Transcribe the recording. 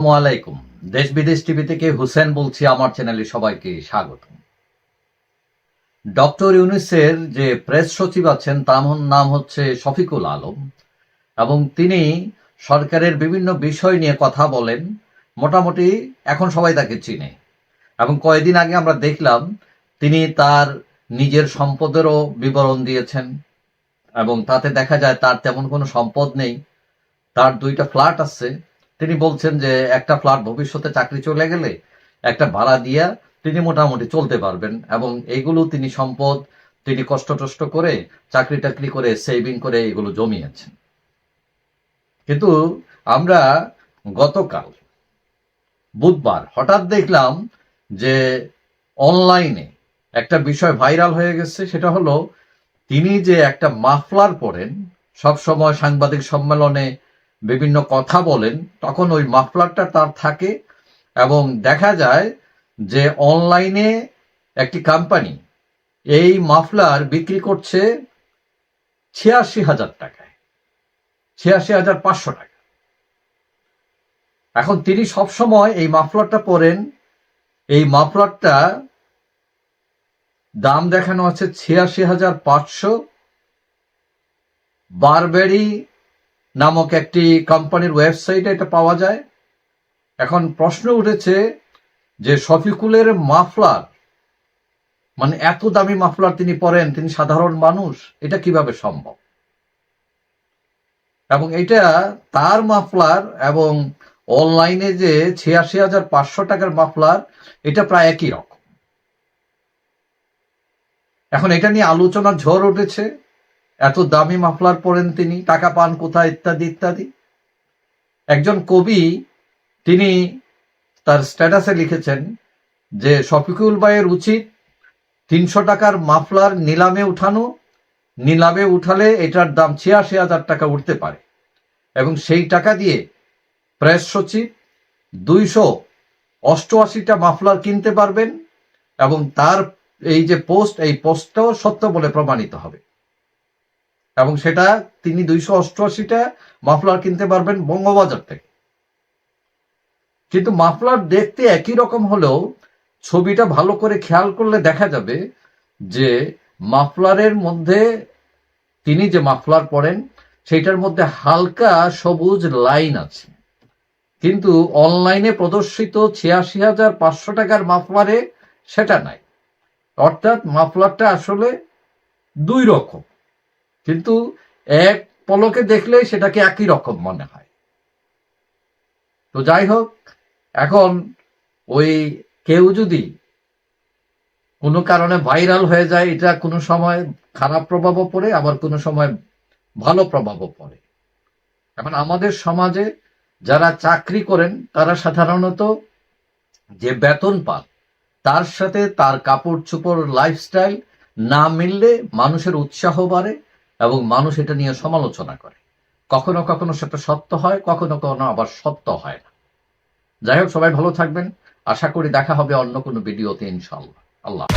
আলাইকুম। দেশ বিদেশ টিভি থেকে হুসেন বলছি, আমার চ্যানেলে সবাইকে স্বাগত ডক্টর ইউনিসের যে প্রেস সচিব আছেন, তার নাম হচ্ছে শফিকুল আলম এবং তিনি সরকারের বিভিন্ন বিষয় নিয়ে কথা বলেন। মোটামুটি এখন সবাই তাকে চিনে এবং কয়েকদিন আগে আমরা দেখলাম তিনি তার নিজের সম্পদেরও বিবরণ দিয়েছেন এবং তাতে দেখা যায় তার তেমন কোনো সম্পদ নেই। তার দুইটা ফ্ল্যাট আছে। তিনি বলছেন যে একটা ফ্ল্যাট ভবিষ্যতে চাকরি চলে গেলে একটা ভাড়া দিয়া তিনি মোটামুটি চলতে পারবেন এবং এইগুলো তিনি সম্পদ, তিনি কষ্ট টষ্ট করে, চাকরি টাকরি করে সেভিং করে এগুলো জমিয়েছেন। কিন্তু আমরা গতকাল, বুধবার হঠাৎ দেখলাম যে অনলাইনে একটা বিষয় ভাইরাল হয়ে গেছে, সেটা হলো তিনি যে একটা মাফলার পরেন সব সময় সাংবাদিক সম্মেলনে বিভিন্ন কথা বলেন, তখন ওই মাফলারটা তার থাকে এবং দেখা যায় যে অনলাইনে একটি কোম্পানি এই মাফলার বিক্রি করছে ছিয়াশি হাজার টাকায়। ছিয়াশি হাজার পাঁচশো টাকা। এখন তিনি সবসময় এই মাফলারটা পরেন এই মাফলারটা দাম দেখানো আছে ছিয়াশি হাজার পাঁচশো। বারবেরি নামক একটি কোম্পানির ওয়েবসাইটে এটা পাওয়া যায়। এখন প্রশ্ন উঠেছে যে শফিকুলের মাফলার মানে এত দামি মাফলার তিনি পরেন, তিনি সাধারণ মানুষ, এটা কীভাবে সম্ভব? এবং এটা তার মাফলার এবং অনলাইনে যে ছিয়াশি হাজার পাঁচশো টাকার মাফলার, এটা প্রায় একই রকম। এখন এটা নিয়ে আলোচনার ঝড় উঠেছে। এত দামি মাফলার পরেন তিনি, টাকা পান কোথায় ইত্যাদি ইত্যাদি। একজন কবি, তিনি তার স্ট্যাটাসে লিখেছেন যে, শফিকুল ভাইয়ের উচিত তিনশো টাকার মাফলার নিলামে উঠানো, নিলামে উঠালে এটার দাম ছিয়াশি হাজার টাকা উঠতে পারে। এবং সেই টাকা দিয়ে প্রেস সচিব দুইশো অষ্টআশিটা মাফলার কিনতে পারবেন এবং তার এই যে পোস্ট, এই পোস্টটাও সত্য বলে প্রমাণিত হবে। এবং সেটা তিনি দুইশো অষ্টআশিটা মাফলার কিনতে পারবেন বঙ্গবাজার থেকে। কিন্তু মাফলার দেখতে একই রকম হলেও ছবিটা ভালো করে খেয়াল করলে দেখা যাবে যে মাফলারের মধ্যে তিনি যে মাফলার পরেন সেটার মধ্যে হালকা সবুজ লাইন আছে। কিন্তু অনলাইনে প্রদর্শিত ছিয়াশি হাজার পাঁচশো টাকার মাফলারে সেটা নাই। অর্থাৎ মাফলারটা আসলে দুই রকম। কিন্তু এক পলকে দেখলে সেটাকে একই রকম মনে হয়। তো যাই হোক, এখন ওই কেউ যদি কোনো কারণে ভাইরাল হয়ে যায়, এটা কোনো সময় খারাপ প্রভাবও পড়ে, আবার কোনো সময় ভালো প্রভাবও পড়ে। এখন আমাদের সমাজে যারা চাকরি করেন, তারা সাধারণত যে বেতন পান, তার সাথে তার কাপড় চোপড় লাইফস্টাইল না মিললে মানুষের উৎসাহ বাড়ে এবং মানুষ এটা নিয়ে সমালোচনা করে। কখনো কখনো সেটা সত্য হয়, কখনো কখনো আবার সত্য হয় না। যাই হোক, সবাই ভালো থাকবেন। আশা করি দেখা হবে অন্য কোনো ভিডিওতে ইনশাল্লাহ আল্লাহ